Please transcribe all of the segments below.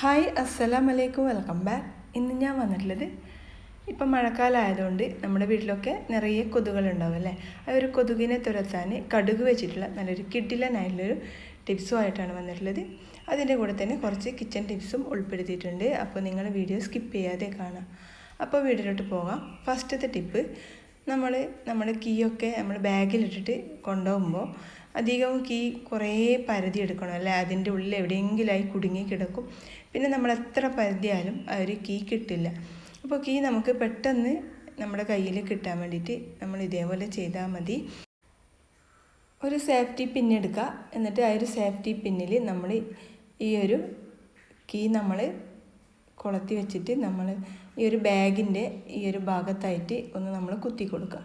Hi അസ്സലാം വലൈക്കും welcome back. ഇന്ന് ഞാൻ വന്നിട്ടുള്ളത് ഇപ്പം മഴക്കാലമായതുകൊണ്ട് നമ്മുടെ വീട്ടിലൊക്കെ നിറയെ കൊതുകുകളുണ്ടാവും അല്ലേ? ആ ഒരു കൊതുകിനെ തുരത്താൻ കടുക് വെച്ചിട്ടുള്ള നല്ലൊരു കിഡിലനായിട്ടുള്ളൊരു ടിപ്സുമായിട്ടാണ് വന്നിട്ടുള്ളത്. അതിന്റെ കൂടെ തന്നെ കുറച്ച് കിച്ചൺ ടിപ്സും ഉൾപ്പെടുത്തിയിട്ടുണ്ട്. അപ്പോൾ നിങ്ങൾ വീഡിയോ സ്കിപ്പ് ചെയ്യാതെ കാണാം. അപ്പോൾ വീഡിയോയിലോട്ട് പോകാം. ഫസ്റ്റത്തെ ടിപ്പ് നമ്മൾ നമ്മുടെ കീയൊക്കെ നമ്മൾ ബാഗിലിട്ടിട്ട് കൊണ്ടുപോകുമ്പോൾ അധികവും കീ കുറേ പരതി എടുക്കണം. അല്ലേ? അതിന്റെ ഉള്ളിൽ എവിടെയെങ്കിലായി കുടുങ്ങി കിടക്കും. പിന്നെ നമ്മൾ എത്ര പരതിയാലും ആ ഒരു കീ കിട്ടില്ല. അപ്പോൾ കീ നമുക്ക് പെട്ടെന്ന് നമ്മുടെ കയ്യിൽ കിട്ടാൻ വേണ്ടിയിട്ട് നമ്മൾ ഇതേപോലെ ചെയ്താൽ മതി. ഒരു സേഫ്റ്റി പിൻ എടുക്കുക. എന്നിട്ട് ആ ഒരു സേഫ്റ്റി പിന്നിൽ നമ്മൾ ഈ ഒരു കീ നമ്മൾ കൊളത്തി വെച്ചിട്ട് നമ്മൾ ഈ ഒരു ബാഗിന്റെ ഈ ഒരു ഭാഗത്തായിട്ട് ഒന്ന് നമ്മൾ കുത്തി കൊടുക്കുക.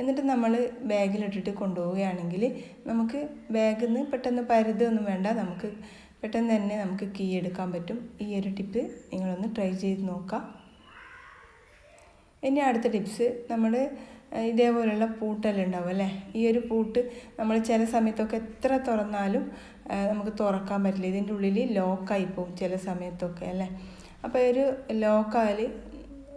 എന്നിട്ട് നമ്മൾ ബാഗിലിട്ടിട്ട് കൊണ്ടുപോവുകയാണെങ്കിൽ നമുക്ക് ബാഗിൽ നിന്ന് പെട്ടെന്ന് പരുതൊന്നും വേണ്ട. നമുക്ക് പെട്ടെന്ന് തന്നെ നമുക്ക് കീ എടുക്കാൻ പറ്റും. ഈ ഒരു ടിപ്പ് നിങ്ങളൊന്ന് ട്രൈ ചെയ്ത് നോക്കാം. ഇനി അടുത്ത ടിപ്സ് നമ്മൾ ഇതേപോലെയുള്ള പൂട്ടെല്ലാം ഉണ്ടാവും അല്ലേ? ഈ ഒരു പൂട്ട് നമ്മൾ ചില സമയത്തൊക്കെ എത്ര തുറന്നാലും നമുക്ക് തുറക്കാൻ പറ്റില്ല. ഇതിന്റെ ഉള്ളിൽ ലോക്കായി പോകും ചില സമയത്തൊക്കെ അല്ലേ? അപ്പോൾ ഒരു ലോക്കാൽ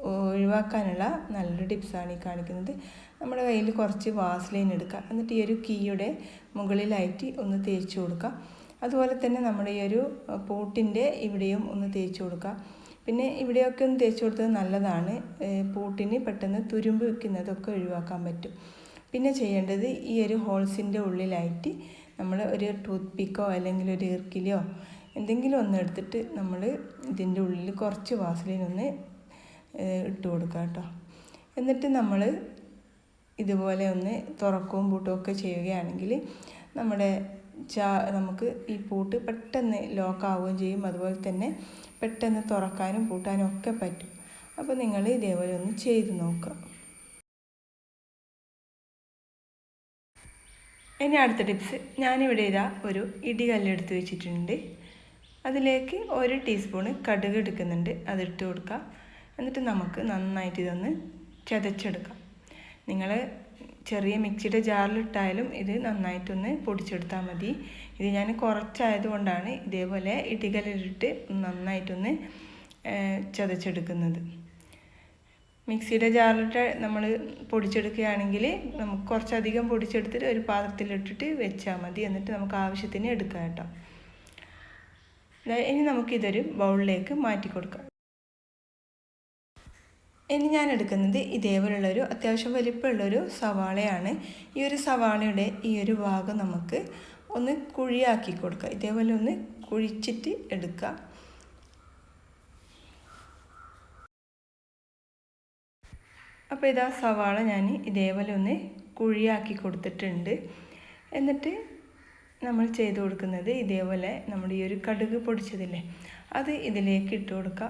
ഒഴിവാക്കാനുള്ള നല്ലൊരു ടിപ്സാണ് ഈ കാണിക്കുന്നത്. നമ്മുടെ കയ്യിൽ കുറച്ച് വാസ്ലൈൻ എടുക്കുക. എന്നിട്ട് ഈ ഒരു കീയുടെ മുകളിലായിട്ട് ഒന്ന് തേച്ച് കൊടുക്കുക. അതുപോലെ തന്നെ നമ്മുടെ ഈ ഒരു പൂട്ടിന്റെ ഇവിടെയും ഒന്ന് തേച്ച് കൊടുക്കുക. പിന്നെ ഇവിടെയൊക്കെ ഒന്ന് തേച്ച് കൊടുത്തത് നല്ലതാണ്. പൂട്ടിന് പെട്ടെന്ന് തുരുമ്പ് വെക്കുന്നതൊക്കെ ഒഴിവാക്കാൻ പറ്റും. പിന്നെ ചെയ്യേണ്ടത് ഈ ഒരു ഹോൾസിന്റെ ഉള്ളിലായിട്ട് നമ്മൾ ഒരു ടൂത്ത് പിക്കോ അല്ലെങ്കിൽ ഒരു ഇർക്കിലോ എന്തെങ്കിലും ഒന്ന് എടുത്തിട്ട് നമ്മൾ ഇതിന്റെ ഉള്ളിൽ കുറച്ച് വാസലിൻ ഒന്ന് ഇട്ട് കൊടുക്കുക കേട്ടോ. എന്നിട്ട് നമ്മൾ ഇതുപോലെ ഒന്ന് തുറക്കവും പൂട്ടുകയും ഒക്കെ ചെയ്യുകയാണെങ്കിൽ നമ്മുടെ ചാ നമുക്ക് ഈ പൂട്ട് പെട്ടെന്ന് ലോക്കാവുകയും ചെയ്യും. അതുപോലെ തന്നെ പെട്ടെന്ന് തുറക്കാനും പൂട്ടാനും ഒക്കെ പറ്റും. അപ്പോൾ നിങ്ങൾ ഇതേപോലെ ഒന്ന് ചെയ്ത് നോക്കുക. ഇനി അടുത്ത ടിപ്സ്. ഞാനിവിടെ ഇതാ ഒരു ഇടികല്ലെടുത്ത് വെച്ചിട്ടുണ്ട്. അതിലേക്ക് ഒരു ടീസ്പൂണ് കടുക് എടുക്കുന്നുണ്ട്. അതിട്ട് കൊടുക്കുക. എന്നിട്ട് നമുക്ക് നന്നായിട്ട് ഇതൊന്ന് ചതച്ചെടുക്കാം. നിങ്ങൾ ചെറിയ മിക്സിയുടെ ജാറിലിട്ടായാലും ഇത് നന്നായിട്ടൊന്ന് പൊടിച്ചെടുത്താൽ മതി. ഇത് ഞാൻ കുറച്ചായതുകൊണ്ടാണ് ഇതേപോലെ ഇടികലിലിട്ട് നന്നായിട്ടൊന്ന് ചതച്ചെടുക്കുന്നത്. മിക്സിയുടെ ജാറിലിട്ട് നമ്മൾ പൊടിച്ചെടുക്കുകയാണെങ്കിൽ നമുക്ക് കുറച്ചധികം പൊടിച്ചെടുത്തിട്ട് ഒരു പാത്രത്തിലിട്ടിട്ട് വെച്ചാൽ മതി. എന്നിട്ട് നമുക്ക് ആവശ്യത്തിന് എടുക്കാം കേട്ടോ. ഇനി നമുക്കിതൊരു ബൗളിലേക്ക് മാറ്റി കൊടുക്കാം ഇനി ഞാൻ എടുക്കുന്നത് ഇതേപോലുള്ളൊരു അത്യാവശ്യം വലിപ്പമുള്ളൊരു സവാളയാണ്. ഈ ഒരു സവാളയുടെ ഈ ഒരു ഭാഗം നമുക്ക് ഒന്ന് കുഴിയാക്കി കൊടുക്കുക ഇതേപോലെ ഒന്ന് കുഴിച്ചിട്ട് എടുക്കുക അപ്പോൾ ഇതാ സവാള ഞാൻ ഇതേപോലെ ഒന്ന് കുഴിയാക്കി കൊടുത്തിട്ടുണ്ട്. എന്നിട്ട് നമ്മൾ ചെയ്ത് കൊടുക്കുന്നത് ഇതേപോലെ നമ്മുടെ ഈ ഒരു കടുക് പൊടിച്ചതില്ലേ അത് ഇതിലേക്ക് ഇട്ട് കൊടുക്കുക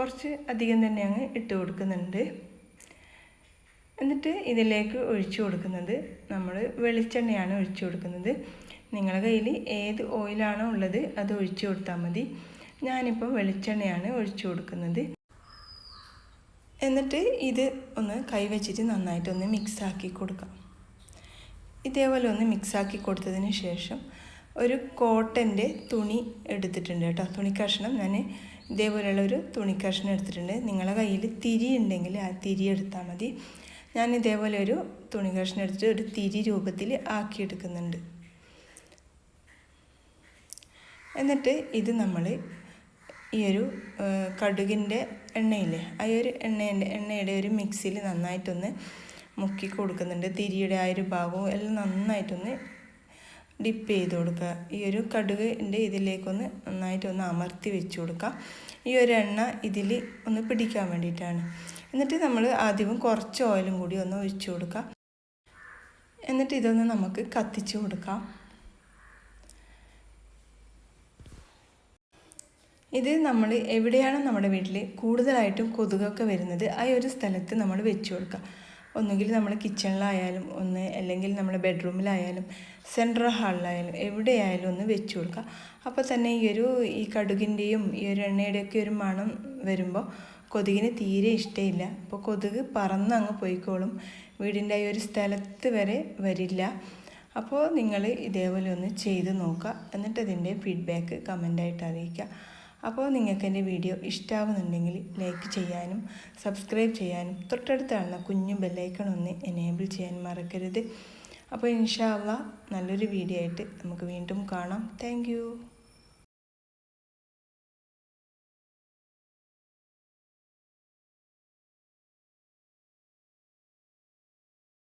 കുറച്ച് അധികം തന്നെ അങ്ങ് ഇട്ട് കൊടുക്കുന്നുണ്ട്. എന്നിട്ട് ഇതിലേക്ക് ഒഴിച്ചു കൊടുക്കുന്നത് നമ്മൾ വെളിച്ചെണ്ണയാണ് ഒഴിച്ചു കൊടുക്കുന്നത്. നിങ്ങളുടെ കയ്യിൽ ഏത് ഓയിലാണോ ഉള്ളത് അത് ഒഴിച്ചു കൊടുത്താൽ മതി. ഞാനിപ്പോൾ വെളിച്ചെണ്ണയാണ് ഒഴിച്ചു കൊടുക്കുന്നത്. എന്നിട്ട് ഇത് ഒന്ന് കൈവച്ചിട്ട് നന്നായിട്ടൊന്ന് മിക്സാക്കി കൊടുക്കാം. ഇതേപോലെ ഒന്ന് മിക്സാക്കി കൊടുത്തതിന് ശേഷം ഒരു കോട്ടന്റെ തുണി എടുത്തിട്ടുണ്ട് കേട്ടോ. തുണി കഷ്ണം. ഞാൻ ഇതേപോലെയുള്ള ഒരു തുണി കഷ്ണം എടുത്തിട്ടുണ്ട്. നിങ്ങളുടെ കയ്യിൽ തിരി ഉണ്ടെങ്കിൽ ആ തിരി എടുത്താൽ മതി. ഞാൻ ഇതേപോലെ ഒരു തുണി കഷ്ണം എടുത്തിട്ട് ഒരു തിരി രൂപത്തിൽ ആക്കിയെടുക്കുന്നുണ്ട്. എന്നിട്ട് ഇത് നമ്മൾ ഈ ഒരു കടുകിന്റെ എണ്ണയില്ലേ? ആ ഒരു എണ്ണേന്റെ എണ്ണയുടെ ഒരു മിക്സിയിൽ നന്നായിട്ടൊന്ന് മുക്കി കൊടുക്കുന്നുണ്ട്. തിരിയുടെ ആ ഒരു ഭാഗവും എല്ലാം നന്നായിട്ടൊന്ന് ഡിപ്പ് ചെയ്ത് കൊടുക്കുക. ഈ ഒരു കടുകിന്റെ ഇതിലേക്കൊന്ന് നന്നായിട്ടൊന്ന് അമർത്തി വെച്ച് കൊടുക്കുക. ഈ ഒരു എണ്ണ ഇതിൽ ഒന്ന് പിടിക്കാൻ വേണ്ടിയിട്ടാണ്. എന്നിട്ട് നമ്മൾ ആദ്യം കുറച്ച് ഓയിലും കൂടി ഒന്ന് ഒഴിച്ചു കൊടുക്കുക. എന്നിട്ട് ഇതൊന്ന് നമുക്ക് കത്തിച്ചു കൊടുക്കാം. ഇത് നമ്മൾ എവിടെയാണ് നമ്മുടെ വീട്ടിൽ കൂടുതലായിട്ടും കൊതുകൊക്കെ വരുന്നത്? ആ ഒരു സ്ഥലത്ത് നമ്മൾ വെച്ച് കൊടുക്കുക. ഒന്നുകിൽ നമ്മൾ കിച്ചണിലായാലും ഒന്ന് അല്ലെങ്കിൽ നമ്മുടെ ബെഡ്റൂമിലായാലും സെൻട്രൽ ഹാളിലായാലും എവിടെയായാലും ഒന്ന് വെച്ച് കൊടുക്കുക. അപ്പോൾ തന്നെ ഈ ഒരു ഈ കടുകിന്റെയും ഈ ഒരു എണ്ണയുടെയൊക്കെ ഒരു മണം വരുമ്പോൾ കൊതുകിന് തീരെ ഇഷ്ടമില്ല അപ്പോൾ കൊതുക് പറന്ന് അങ്ങ് പോയിക്കോളും. വീടിന്റെ ഈ ഒരു സ്ഥലത്ത് വരെ വരില്ല. അപ്പോൾ നിങ്ങൾ ഇതേപോലെ ഒന്ന് ചെയ്ത് നോക്കുക. എന്നിട്ട് അതിന്റെ ഫീഡ്ബാക്ക് കമന്റായിട്ട് അറിയിക്കുക. അപ്പോൾ നിങ്ങൾക്ക് എന്റെ വീഡിയോ ഇഷ്ടമാവുന്നുണ്ടെങ്കിൽ ലൈക്ക് ചെയ്യാനും സബ്സ്ക്രൈബ് ചെയ്യാനും തൊട്ടടുത്ത് കാണുന്ന കുഞ്ഞു ബെല്ലൈക്കൺ ഒന്ന് എനേബിൾ ചെയ്യാൻ മറക്കരുത്. അപ്പോൾ ഇൻഷാല്ല നല്ലൊരു വീഡിയോ ആയിട്ട് നമുക്ക് വീണ്ടും കാണാം. താങ്ക്